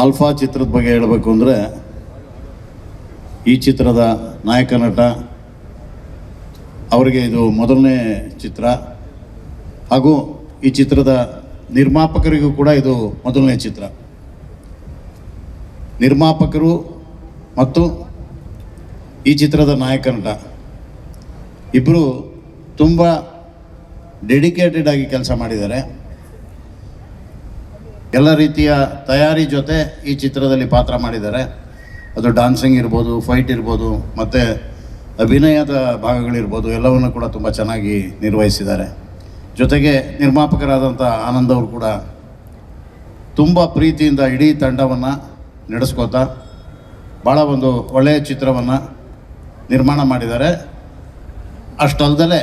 Alpha ಚಿತ್ರದ ಬಗ್ಗೆ ಹೇಳಬೇಕು ಅಂದರೆ ಈ ಚಿತ್ರದ ನಾಯಕ ನಟ, ಅವರಿಗೆ ಇದು ಮೊದಲನೇ ಚಿತ್ರ. ಹಾಗೂ ಈ ಚಿತ್ರದ ನಿರ್ಮಾಪಕರಿಗೂ ಕೂಡ ಇದು ಮೊದಲನೇ ಚಿತ್ರ. ನಿರ್ಮಾಪಕರು ಮತ್ತು ಈ ಚಿತ್ರದ ನಾಯಕ ನಟ. ಇಬ್ಬರು ತುಂಬ ಡೆಡಿಕೇಟೆಡ್ ಆಗಿ ಕೆಲಸ ಮಾಡಿದ್ದಾರೆ. ಎಲ್ಲ ರೀತಿಯ ತಯಾರಿ ಜೊತೆ ಈ ಚಿತ್ರದಲ್ಲಿ ಪಾತ್ರ ಮಾಡಿದ್ದಾರೆ. ಅದು ಡಾನ್ಸಿಂಗ್ ಇರ್ಬೋದು ಫೈಟ್ ಇರ್ಬೋದು, ಮತ್ತು ಅಭಿನಯದ ಭಾಗಗಳಿರ್ಬೋದು, ಎಲ್ಲವನ್ನು ಕೂಡ ತುಂಬ ಚೆನ್ನಾಗಿ ನಿರ್ವಹಿಸಿದ್ದಾರೆ. ಜೊತೆಗೆ ನಿರ್ಮಾಪಕರಾದಂಥ ಆನಂದ್ ಅವರು ಕೂಡ ತುಂಬ ಪ್ರೀತಿಯಿಂದ ಇಡೀ ತಂಡವನ್ನು ನಡೆಸ್ಕೋತಾ ಭಾಳ ಒಂದು ಒಳ್ಳೆಯ ಚಿತ್ರವನ್ನು ನಿರ್ಮಾಣ ಮಾಡಿದ್ದಾರೆ. ಅಷ್ಟಲ್ದಲೇ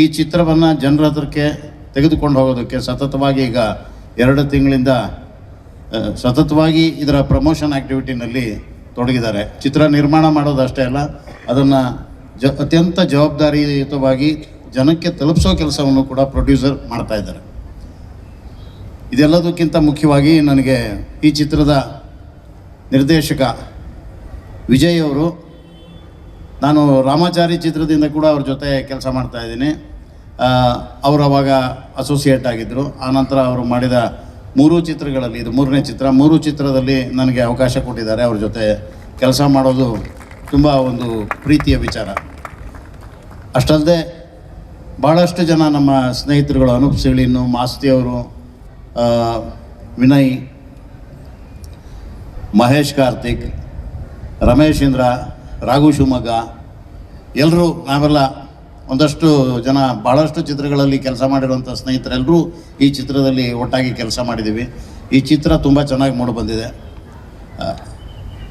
ಈ ಚಿತ್ರವನ್ನು ಜನರ ಹತ್ರಕ್ಕೆ ತೆಗೆದುಕೊಂಡು ಹೋಗೋದಕ್ಕೆ ಸತತವಾಗಿ ಈಗ ಎರಡು ತಿಂಗಳಿಂದ ಸತತವಾಗಿ ಇದರ ಪ್ರಮೋಷನ್ ಆ್ಯಕ್ಟಿವಿಟಿನಲ್ಲಿ ತೊಡಗಿದ್ದಾರೆ. ಚಿತ್ರ ನಿರ್ಮಾಣ ಮಾಡೋದಷ್ಟೇ ಅಲ್ಲ ಅದನ್ನು ಜ ಅತ್ಯಂತ ಜವಾಬ್ದಾರಿಯುತವಾಗಿ ಜನಕ್ಕೆ ತಲುಪಿಸೋ ಕೆಲಸವನ್ನು ಕೂಡ ಪ್ರೊಡ್ಯೂಸರ್ ಮಾಡ್ತಾ ಇದ್ದಾರೆ. ಇದೆಲ್ಲದಕ್ಕಿಂತ ಮುಖ್ಯವಾಗಿ ನನಗೆ ಈ ಚಿತ್ರದ ನಿರ್ದೇಶಕ ವಿಜಯ್ ಅವರು ನಾನು ರಾಮಾಚಾರಿ ಚಿತ್ರದಿಂದ ಕೂಡ ಅವ್ರ ಜೊತೆ ಕೆಲಸ ಮಾಡ್ತಾ ಇದ್ದೀನಿ. ಆ, ಅವರು ಅವಾಗ ಅಸೋಸಿಯೇಟ್ ಆಗಿದ್ದರು ಆನಂತರ ಅವರು ಮಾಡಿದ ಮೂರು ಚಿತ್ರಗಳಲ್ಲಿ, ಇದು ಮೂರನೇ ಚಿತ್ರ, ಮೂರು ಚಿತ್ರದಲ್ಲಿ ನನಗೆ ಅವಕಾಶ ಕೊಟ್ಟಿದ್ದಾರೆ. ಅವ್ರ ಜೊತೆ ಕೆಲಸ ಮಾಡೋದು ತುಂಬ ಒಂದು ಪ್ರೀತಿಯ ವಿಚಾರ. ಅಷ್ಟಲ್ಲದೆ ಭಾಳಷ್ಟು ಜನ ನಮ್ಮ ಸ್ನೇಹಿತರುಗಳು ಅನೂಪ್ ಸಿಳಿನು ಮಾಸ್ತಿಯವರು ವಿನಯ್, ಮಹೇಶ್ ಕಾರ್ತಿಕ್, ರಮೇಶ್ ಇಂದ್ರ, ರಾಘು ಶಿವಮೊಗ್ಗ ಎಲ್ಲರೂ ನಾವೆಲ್ಲ ಒಂದಷ್ಟು ಜನ ಭಾಳಷ್ಟು ಚಿತ್ರಗಳಲ್ಲಿ ಕೆಲಸ ಮಾಡಿರುವಂಥ ಸ್ನೇಹಿತರೆಲ್ಲರೂ ಈ ಚಿತ್ರದಲ್ಲಿ ಒಟ್ಟಾಗಿ ಕೆಲಸ ಮಾಡಿದ್ದೀವಿ. ಈ ಚಿತ್ರ ತುಂಬ ಚೆನ್ನಾಗಿ ಮೂಡಿ ಬಂದಿದೆ.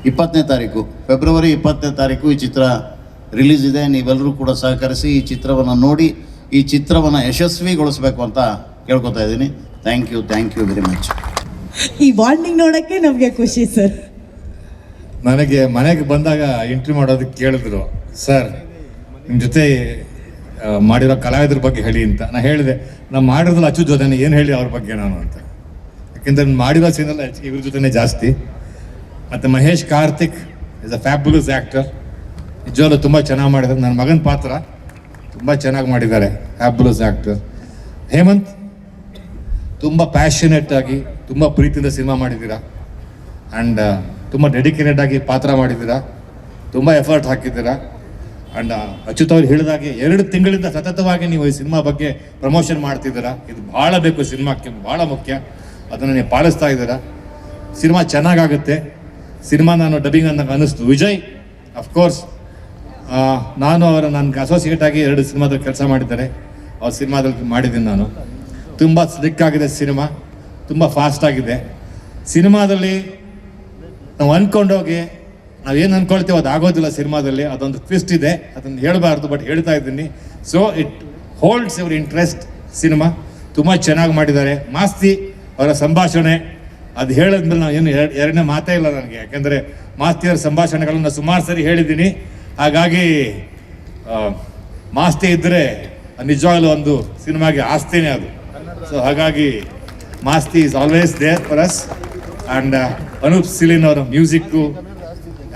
ಇಪ್ಪತ್ತನೇ ತಾರೀಕು ಫೆಬ್ರವರಿ ಇಪ್ಪತ್ತನೇ ತಾರೀಕು ಈ ಚಿತ್ರ ರಿಲೀಸ್ ಇದೆ. ನೀವೆಲ್ಲರೂ ಕೂಡ ಸಹಕರಿಸಿ ಈ ಚಿತ್ರವನ್ನು ನೋಡಿ ಈ ಚಿತ್ರವನ್ನು ಯಶಸ್ವಿಗೊಳಿಸಬೇಕು ಅಂತ ಕೇಳ್ಕೊತಾ ಇದ್ದೀನಿ. Thank you thank you very much ಈ ಬಾಂಡಿಂಗ್ ನೋಡೋಕ್ಕೆ ನಮಗೆ ಖುಷಿ ಸರ್ ನನಗೆ ಮನೆಗೆ ಬಂದಾಗ ಎಂಟ್ರಿ ಮಾಡೋದಕ್ಕೆ ಕೇಳಿದ್ರು. ಸರ್ ನಿಮ್ಮ ಜೊತೆ ಮಾಡಿರೋ ಕಲಾವಿದ್ರ ಬಗ್ಗೆ ಹೇಳಿ ಅಂತ. ನಾನು ಹೇಳಿದೆ ನಾನು ಮಾಡಿರೋದ್ರಲ್ಲಿ ಅಚ್ಚು ಜೊತೆ ಏನು ಹೇಳಿ ಅವ್ರ ಬಗ್ಗೆ ನಾನು ಅಂತ. ಯಾಕೆಂದ್ರೆ ಮಾಡಿರೋ ಸೀನಲ್ಲ ಇವ್ರ ಜೊತೆನೇ ಜಾಸ್ತಿ. ಮತ್ತು Mahesh Karthik is a fabulous actor ನಿಜವಾಗ್ಲೂ ತುಂಬ ಚೆನ್ನಾಗಿ ಮಾಡಿದ್ದಾರೆ ನನ್ನ ಮಗನ ಪಾತ್ರ ತುಂಬ ಚೆನ್ನಾಗಿ ಮಾಡಿದ್ದಾರೆ. ಫ್ಯಾಬ್ಯುಲಸ್ ಆ್ಯಕ್ಟರ್ ಹೇಮಂತ್, ತುಂಬ ಪ್ಯಾಷನೇಟ್ ಆಗಿ, ತುಂಬ ಪ್ರೀತಿಯಿಂದ ಸಿನಿಮಾ ಮಾಡಿದ್ದೀರಾ? ಆ್ಯಂಡ್ ತುಂಬ ಡೆಡಿಕೇಟೆಡ್ ಆಗಿ ಪಾತ್ರ ಮಾಡಿದ್ದೀರಾ? ತುಂಬ ಎಫರ್ಟ್ ಹಾಕಿದ್ದೀರಾ? ಆ್ಯಂಡ್ ಅಚ್ಯುತ್ ಅವ್ರು ಹೇಳಿದಾಗೆ ಎರಡು ತಿಂಗಳಿಂದ ಸತತವಾಗಿ ನೀವು ಈ ಸಿನಿಮಾ ಬಗ್ಗೆ ಪ್ರಮೋಷನ್ ಮಾಡ್ತಿದ್ದೀರಾ? ಇದು ಭಾಳ ಬೇಕು ಸಿನಿಮಾಕ್ಕೆ, ಭಾಳ ಮುಖ್ಯ. ಅದನ್ನು ನೀವು ಪಾಲಿಸ್ತಾ ಇದ್ದೀರಾ? ಸಿನಿಮಾ ಚೆನ್ನಾಗಾಗುತ್ತೆ. ಸಿನಿಮಾ ನಾನು ಡಬ್ಬಿಂಗ್ ಅಂತ ಅನ್ನಿಸ್ತು ವಿಜಯ್ ಅಫ್ಕೋರ್ಸ್ ನಾನು ಅವರ, ನನಗೆ ಅಸೋಸಿಯೇಟ್ ಆಗಿ ಎರಡು ಸಿನಿಮಾದಲ್ಲಿ ಕೆಲಸ ಮಾಡಿದ್ದಾರೆ. ಅವ್ರ ಸಿನಿಮಾದಲ್ಲಿ ಮಾಡಿದ್ದೀನಿ ನಾನು. ತುಂಬ ಸ್ಲಿಕ್ ಆಗಿದೆ ಸಿನಿಮಾ. ತುಂಬ ಫಾಸ್ಟ್ ಆಗಿದೆ. ಸಿನಿಮಾದಲ್ಲಿ ನಾವು ಅಂದ್ಕೊಂಡೋಗಿ ನಾವು ಏನು ಅಂದ್ಕೊಳ್ತೀವೋ ಅದು ಆಗೋದಿಲ್ಲ ಸಿನಿಮಾದಲ್ಲಿ, ಅದೊಂದು ಟ್ವಿಸ್ಟ್ ಇದೆ, ಅದನ್ನು ಹೇಳಬಾರ್ದು ಬಟ್ ಹೇಳ್ತಾ ಇದ್ದೀನಿ. So it holds your interest cinema ತುಂಬ ಚೆನ್ನಾಗಿ ಮಾಡಿದ್ದಾರೆ. ಮಾಸ್ತಿ ಅವರ ಸಂಭಾಷಣೆ, ಅದು ಹೇಳಿದ್ಮೇಲೆ ನಾವು ಏನು ಎರಡನೇ ಮಾತೇ ಇಲ್ಲ ನನಗೆ. ಯಾಕೆಂದರೆ ಮಾಸ್ತಿಯವರ ಸಂಭಾಷಣೆಗಳನ್ನು ಸುಮಾರು ಸರಿ ಹೇಳಿದ್ದೀನಿ. ಹಾಗಾಗಿ ಮಾಸ್ತಿ ಇದ್ದರೆ ನಿಜವಾಗ್ಲೂ ಒಂದು ಸಿನಿಮಾಗೆ ಆಸ್ತಿನೇ ಅದು. ಸೊ ಹಾಗಾಗಿ, Masti is always there for us and Anoop Seelin ಅವರ ಮ್ಯೂಸಿಕ್ಕು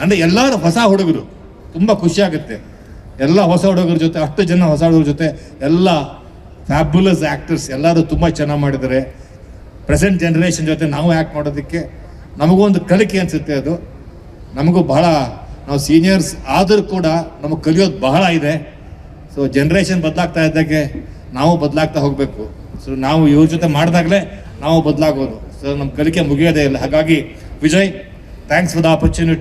ಅಂದರೆ ಎಲ್ಲರೂ ಹೊಸ ಹುಡುಗರು. ತುಂಬ ಖುಷಿ ಆಗುತ್ತೆ. ಎಲ್ಲ ಹೊಸ ಹುಡುಗರ ಜೊತೆ ಅಷ್ಟು ಜನ ಹೊಸ ಹುಡುಗರ ಜೊತೆ ಎಲ್ಲ ಫ್ಯಾಬ್ಯುಲಸ್ ಆ್ಯಕ್ಟರ್ಸ್ ಎಲ್ಲರೂ ತುಂಬ ಚೆನ್ನಾಗಿ ಮಾಡಿದ್ದಾರೆ. ಪ್ರೆಸೆಂಟ್ ಜನ್ರೇಷನ್ ಜೊತೆ ನಾವು ಆ್ಯಕ್ಟ್ ಮಾಡೋದಕ್ಕೆ ನಮಗೂ ಒಂದು ಕಲಿಕೆ ಅನಿಸುತ್ತೆ ಅದು. ನಮಗೂ ಬಹಳ, ನಾವು ಸೀನಿಯರ್ಸ್ ಆದರೂ ಕೂಡ ನಮಗೆ ಕಲಿಯೋದು ಬಹಳ ಇದೆ. ಸೊ ಜನ್ರೇಷನ್ ಬದಲಾಗ್ತಾ ಇದ್ದಾಗೆ ನಾವು ಬದಲಾಗ್ತಾ ಹೋಗಬೇಕು. ಸೊ ನಾವು ಇವ್ರ ಜೊತೆ ಮಾಡಿದಾಗಲೇ ನಾವು ಬದಲಾಗೋದು. ಸೊ ನಮ್ಮ ಕಲಿಕೆ ಮುಗಿಯೋದೇ ಇಲ್ಲ. ಹಾಗಾಗಿ Vijay thanks for the opportunity